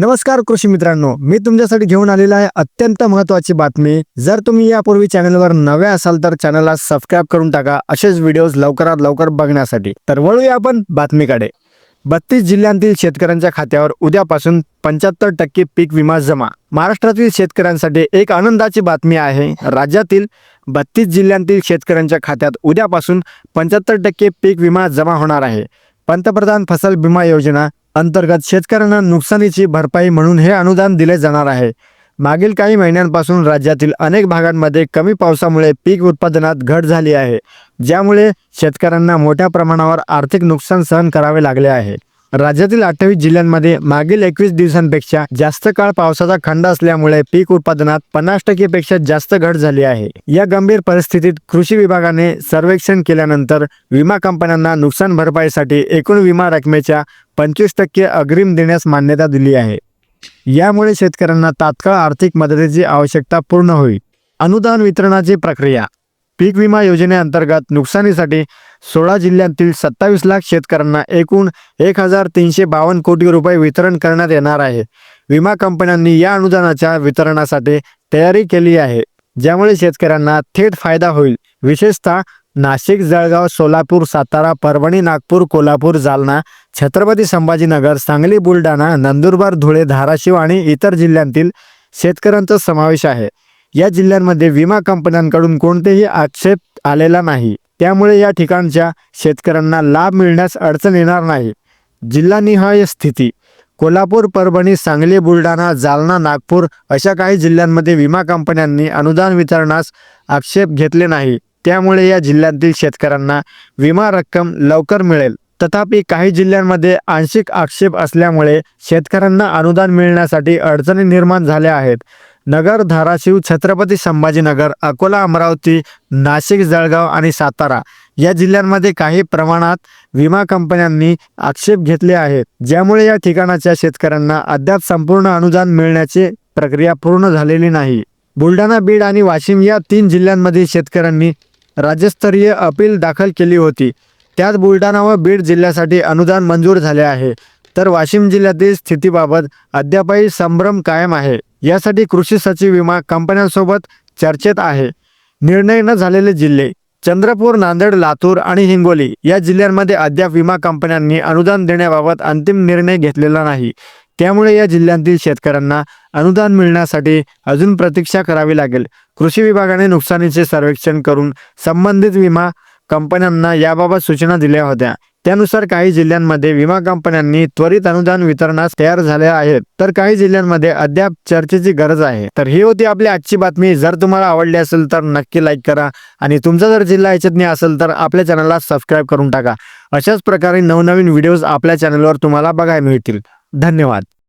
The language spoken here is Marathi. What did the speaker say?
नमस्कार कृषी मित्रांनो मी तुमच्यासाठी घेऊन आलेला आहे अत्यंत महत्त्वाची बातमी. जर तुम्ही यापूर्वी चॅनलवर नवे असाल तर चॅनलला सबस्क्राईब करून टाका. असेच व्हिडिओज लवकरात लवकर बघण्यासाठी. तर वळूया आपण बातमीकडे. बत्तीस जिल्ह्यांतील शेतकऱ्यांच्या खात्यावर उद्यापासून पंच्याहत्तर टक्के पीक विमा जमा. महाराष्ट्रातील शेतकऱ्यांसाठी एक आनंदाची बातमी आहे. राज्यातील बत्तीस जिल्ह्यांतील शेतकऱ्यांच्या खात्यात उद्यापासून पंच्याहत्तर टक्के पीक विमा जमा होणार आहे. पंतप्रधान फसल विमा योजना अंतर्गत शेतकऱ्यांना नुकसानीची भरपाई म्हणून हे अनुदान दिले जाणार आहे. मागील काही महिन्यांपासून राज्यातील अनेक भागांमध्ये कमी पावसामुळे पीक उत्पादनात घट झाली आहे ज्यामुळे शेतकऱ्यांना मोठ्या प्रमाणावर आर्थिक नुकसान सहन करावे लागले आहे. राज्यातील अठ्ठावीस जिल्ह्यांमध्ये मागील एकवीस दिवसांपेक्षा जास्त काळ पावसाचा खंड असल्यामुळे पीक उत्पादनात पन्नास टक्केपेक्षा जास्त घट झाली आहे. या गंभीर परिस्थितीत कृषी विभागाने सर्वेक्षण केल्यानंतर विमा कंपन्यांना नुकसान भरपाईसाठी एकूण विमा रकमेच्या पंचवीस टक्के अग्रिम देण्यास मान्यता दिली आहे. यामुळे शेतकऱ्यांना तात्काळ आर्थिक मदतीची आवश्यकता पूर्ण होईल. अनुदान वितरणाची प्रक्रिया पीक विमा योजनेअंतर्गत नुकसानीसाठी सोळा जिल्ह्यांतील सत्तावीस लाख शेतकऱ्यांना एकूण एक हजार तीनशे बावन्न कोटी रुपये वितरण करण्यात येणार आहे. विमा कंपन्यांनी या अनुदानाच्या वितरणासाठी तयारी केली आहे ज्यामुळे शेतकऱ्यांना थेट फायदा होईल. विशेषतः नाशिक जळगाव सोलापूर सातारा परभणी नागपूर कोल्हापूर जालना छत्रपती संभाजीनगर सांगली बुलढाणा नंदुरबार धुळे धाराशिव आणि इतर जिल्ह्यांतील शेतकऱ्यांचा समावेश आहे. या जिल्ह्यांमध्ये विमा कंपन्यांकडून कोणतेही आक्षेप आलेला नाही. त्यामुळे या ठिकाणच्या शेतकऱ्यांना लाभ मिळण्यास अडचण येणार नाही. जिल्हानिहाय स्थिती. कोल्हापूर परभणी सांगली बुलढाणा जालना नागपूर अशा काही जिल्ह्यांमध्ये विमा कंपन्यांनी अनुदान वितरणास आक्षेप घेतले नाही. त्यामुळे या जिल्ह्यातील शेतकऱ्यांना विमा रक्कम लवकर मिळेल. तथापि काही जिल्ह्यांमध्ये आंशिक आक्षेप असल्यामुळे शेतकऱ्यांना अनुदान मिळण्यासाठी अडचणी निर्माण झाल्या आहेत. नगर धाराशिव छत्रपती संभाजीनगर अकोला अमरावती नाशिक जळगाव आणि सातारा या जिल्ह्यांमध्ये काही प्रमाणात विमा कंपन्यांनी आक्षेप घेतले आहेत. ज्यामुळे या ठिकाणाच्या शेतकऱ्यांना अद्याप संपूर्ण अनुदान मिळण्याची प्रक्रिया पूर्ण झालेली नाही. बुलढाणा बीड आणि वाशिम या तीन जिल्ह्यांमध्ये शेतकऱ्यांनी राज्यस्तरीय अपील दाखल केली होती. त्यात बुलढाणा व बीड जिल्ह्यासाठी अनुदान मंजूर झाले आहे. तर वाशिम जिल्ह्यातील स्थितीबाबत अद्यापही संभ्रम कायम आहे. यासाठी कृषी सचिव विमा कंपन्यांसोबत चर्चेत आहे. निर्णय न झालेले जिल्हे चंद्रपूर नांदेड लातूर आणि हिंगोली या जिल्ह्यांमध्ये अद्याप विमा कंपन्यांनी अनुदान देण्याबाबत अंतिम निर्णय घेतलेला नाही. त्यामुळे या जिल्ह्यांतील शेतकऱ्यांना अनुदान मिळण्यासाठी अजून प्रतीक्षा करावी लागेल. कृषी विभागाने नुकसानीचे सर्वेक्षण करून संबंधित विमा कंपन्यांना याबाबत सूचना दिल्या होत्या. त्यानुसार काही जिल्ह्यांमध्ये विमा कंपन्यांनी त्वरित अनुदान वितरणास तयार झाल्या आहेत. तर काही जिल्ह्यांमध्ये अद्याप चर्चेची गरज आहे. तर ही होती आपली आजची बातमी. जर तुम्हाला आवडली असेल तर नक्की लाईक करा आणि तुमचा जर जिल्हा याच्यातनी नाही असेल तर आपल्या चॅनलला सबस्क्राईब करून टाका. अशाच प्रकारे नवनवीन व्हिडिओज आपल्या चॅनलवर तुम्हाला बघायला मिळतील. धन्यवाद.